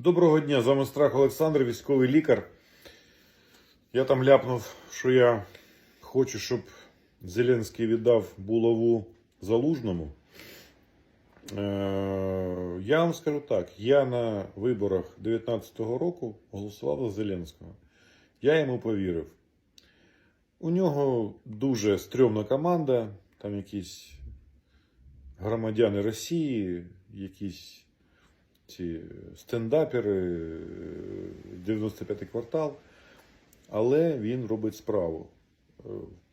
Доброго дня, з вами Страх Олександр, військовий лікар. Я там ляпнув, що я хочу, щоб Зеленський віддав булаву залужному. Е, Я вам скажу так: я на виборах 2019 року голосував за Зеленського. Я йому повірив. У нього дуже стрьомна команда, там якісь громадяни Росії, якісь ці стендапери, е, 95-й квартал. Але він робить справу. Е,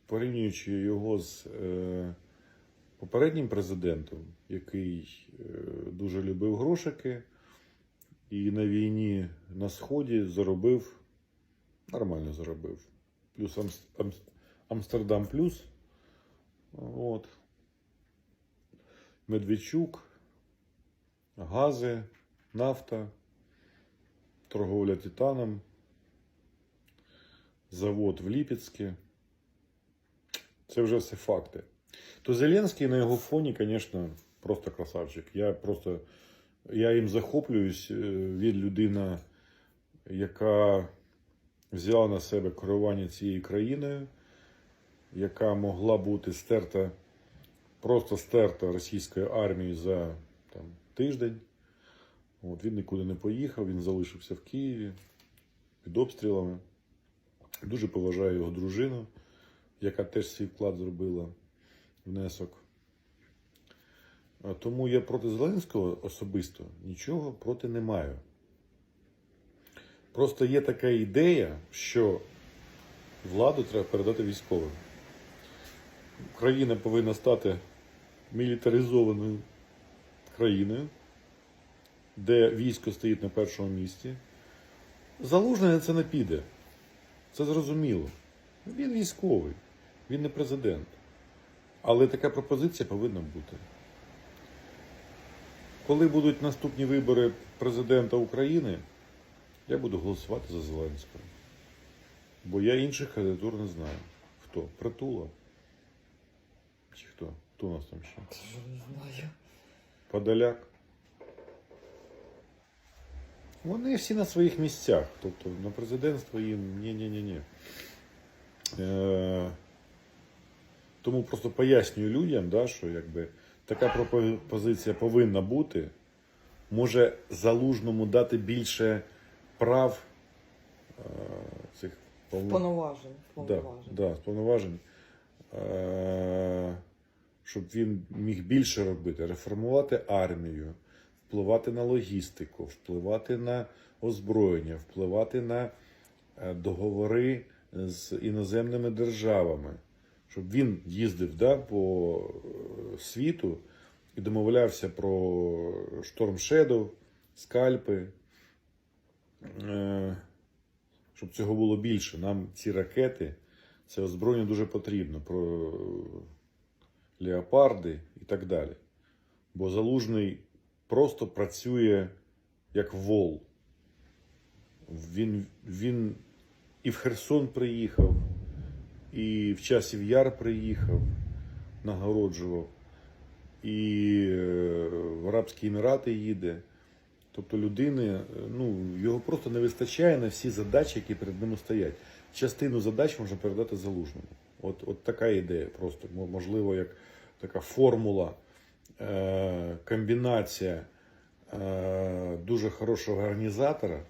Порівнюючи його з е, попереднім президентом, який е, дуже любив грошики, і на війні на Сході заробив, нормально заробив. Плюс Амс- Амс- Амстердам плюс. От. Медведчук, гази, нафта, торговля титаном, завод в Ліпецьке. Це вже все факти. То Зеленський на його фоні, звісно, просто красавчик. Я просто я їм захоплююсь. Е, Він людина, яка взяла на себе керування цією країною, яка могла бути стерта, просто стерта російською армією за там, тиждень. От, він нікуди не поїхав, він залишився в Києві під обстрілами. Дуже поважаю його дружину, яка теж свій вклад зробила, внесок. Тому я проти Зеленського особисто нічого проти не маю. Просто є така ідея, що владу треба передати військовим. Україна повинна стати мілітаризованою країною, де військо стоїть на першому місці. Залужний на це не піде. Це зрозуміло. Він військовий, він не президент. Але така пропозиція повинна бути. Коли будуть наступні вибори президента України, я буду голосувати за Зеленського. Бо я інших кандидатур не знаю. Хто? Притула? Чи хто? Хто у нас там ще? Не знаю. Подоляк. Вони всі на своїх місцях. Тобто на президентство їм ні-ні-ні-ні. Е, тому просто пояснюю людям, да, що якби така пропозиція повинна бути. Може залужному дати більше прав е, цих повно- Повноважень. Да, Повноважень. да, з повноважень. Е, Щоб він міг більше робити, реформувати армію, впливати на логістику, впливати на озброєння, впливати на е, договори з іноземними державами, щоб він їздив да, по е, світу і домовлявся про Shadow, скальпи. Е, щоб цього було більше. Нам ці ракети, це озброєння дуже потрібно. Про леопарди і так далі. Бо залужний просто працює як вол. Він, він і в Херсон приїхав, і в Часів Яр приїхав, нагороджував, і е, в Арабські Емірати їде. Тобто людини, е, ну, його просто не вистачає на всі задачі, які перед ним стоять. Частину задач можна передати залужному. От, от така ідея просто. Можливо, як така формула, комбінація е, дуже хорошого організатора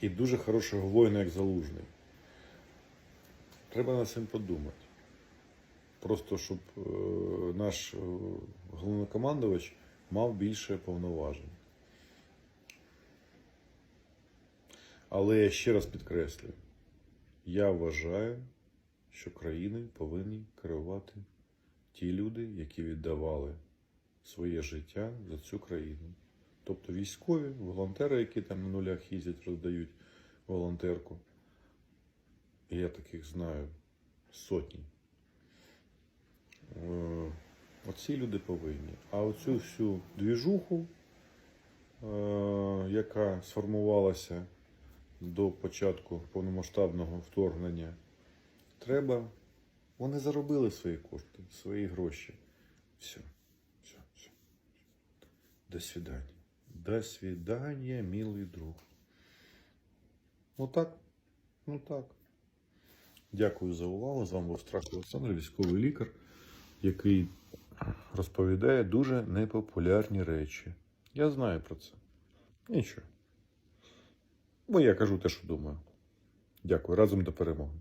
і дуже хорошого воїна, як залужний. Треба над цим подумати. Просто щоб е, наш е, головнокомандувач мав більше повноважень. Але я ще раз підкреслюю: я вважаю, що країною повинні керувати ті люди, які віддавали своє життя за цю країну. Тобто військові, волонтери, які там на нулях їздять, роздають волонтерку. Я таких знаю сотні. Е, Оці люди повинні. А оцю всю двіжуху, е, яка сформувалася до початку повномасштабного вторгнення, треба. Вони заробили свої кошти, свої гроші. Все. До свидання. До свидания, милый друг. Ну так. Ну так. Дякую за увагу. З вами був Страх Олександр, військовий лікар, який розповідає дуже непопулярні речі. Я знаю про це. Нічого. Бо я кажу те, що думаю. Дякую. Разом до перемоги.